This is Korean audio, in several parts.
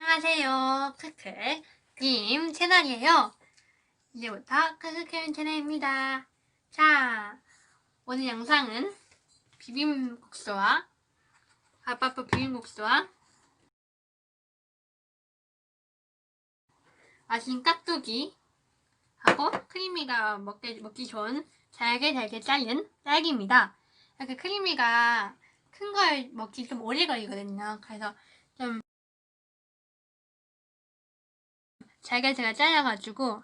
안녕하세요. 크크 님 채널이에요. 이제부터 크크캠 채널입니다. 자, 오늘 영상은 비빔국수와 아빠빠 비빔국수와 맛있는 깍두기 하고 크리미가 먹기, 먹기 좋은 잘게 잘게 잘린 딸기입니다. 이렇게 크리미가 큰 걸 먹기 좀 오래 걸리거든요. 그래서 좀 잘게 제가 잘라가지고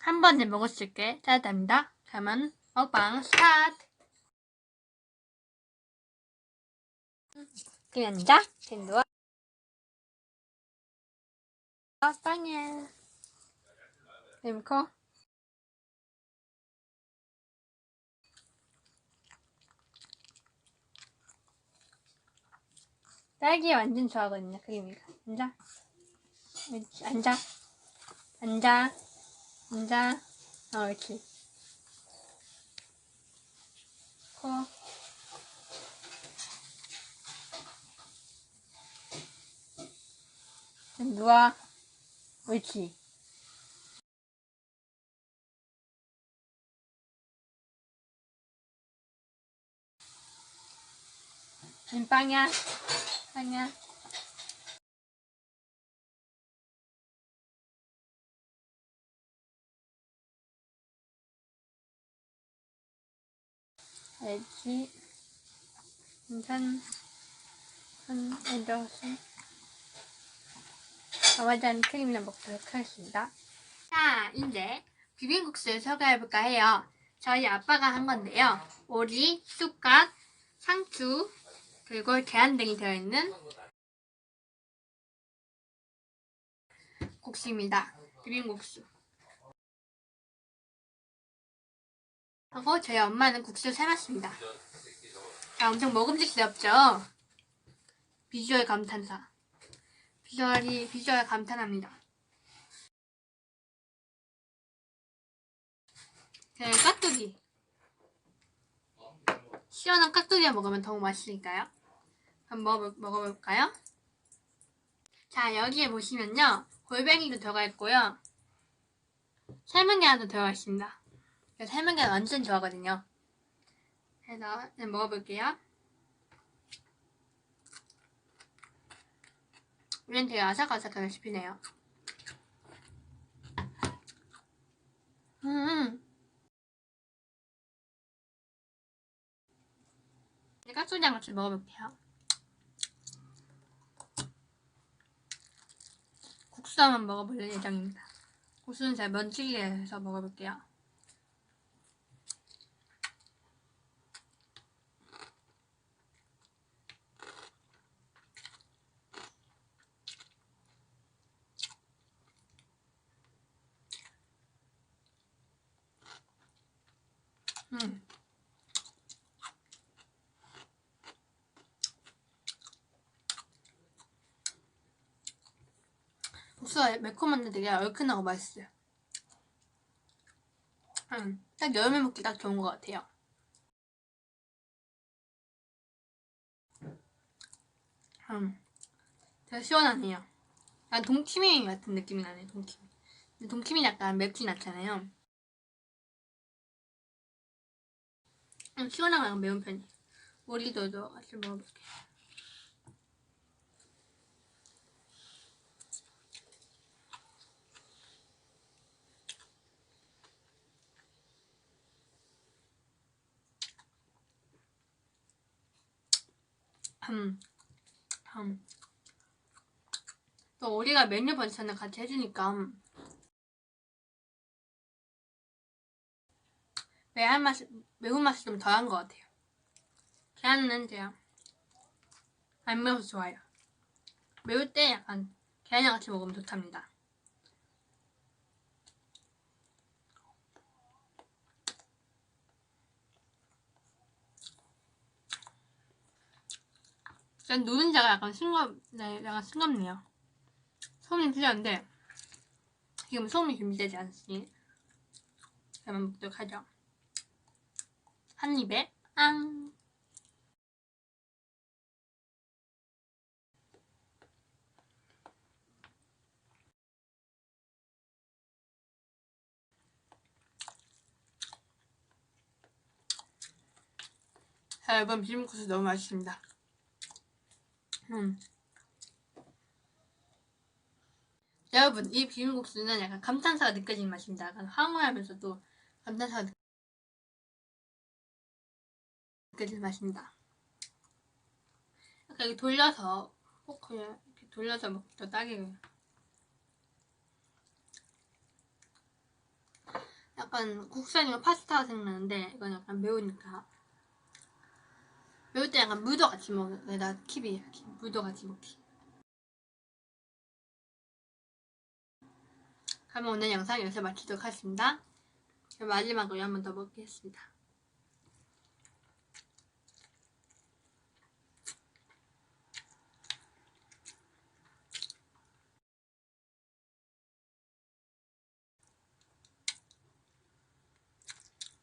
한 번에 먹을 수 있게 잘랐답니다. 그러면 먹방 스타트! 누워. 아, 빵이 야. 리모컨. 딸기 완전 좋아하거든요, 크림이가. 앉아. 옳지, 앉아. 앉아. 앉아. 어, 옳지. 코. 좀 누워. 옳지. 빵이야. 빵이야. 알지. 산, 산, 애들었어. 아마잔 크림이랑 먹도록 하겠습니다. 자, 이제 비빔국수를 소개해볼까 해요. 저희 아빠가 한 건데요. 오리, 쑥갓, 상추, 그리고 계란 등이 들어있는 국수입니다. 비빔국수. 하고 저희 엄마는 국수를 삶았습니다. 자, 엄청 먹음직스럽죠? 비주얼 감탄사. 비주얼이, 비주얼 감탄합니다. 네, 깍두기. 시원한 깍두기를 먹으면 더욱 맛있으니까요. 한번 먹어, 먹어볼까요? 자, 여기에 보시면요. 골뱅이도 들어가 있고요. 삶은 계란도 들어가 있습니다. 삶은 계란 완전 좋아하거든요. 그래서 네, 먹어볼게요. 우린 되게 아삭아삭하게 씹히네요. 음. 이제 깍두기랑 같이 먹어볼게요. 국수 한번 먹어볼 예정입니다. 국수는 제가 면치기에 해서 먹어볼게요. 음. 국수가 매콤한데 되게 얼큰하고 맛있어요. 음, 딱 여름에 먹기 딱 좋은 것 같아요. 음, 되게 시원하네요. 약간 동치미 같은 느낌이 나네, 동치미. 근데 동치미 약간 맵진 않잖아요. 음, 시원하고 매운 편이에요. 오리도도 같이 먹어볼게요. 또 우리가 메뉴 번찬을 같이 해주니까 음, 매한 맛, 매운맛이 좀 덜한 것 같아요. 계란은 그냥 안 매워서 좋아요. 매울 때 약간 계란이랑 같이 먹으면 좋답니다. 일단 노른자가 약간 싱겁, 네, 약간 싱겁네요. 손이 필요한데 지금 소음이 준비되지 않으니 그러면 먹도록 하죠. 한 입에 앙. 자, 여러분 비빔국수 너무 맛있습니다. 음. 여러분 이 비빔국수는 약간 감탄사가 느껴지는 맛입니다. 약간 황홀하면서도 감탄사가 느- 느껴지는 맛입니다. 약간 이렇게 돌려서 포크에 이렇게 돌려서 먹기도 딱이에요. 약간 아니면 파스타가 생각나는데 이건 약간 매우니까 매울 때 약간 무도 같이 먹어요. 나 킵이 이렇게 무도 같이 먹기. 그러면 오늘 영상 여기서 마치도록 하겠습니다. 마지막으로 한 번 더 먹겠습니다.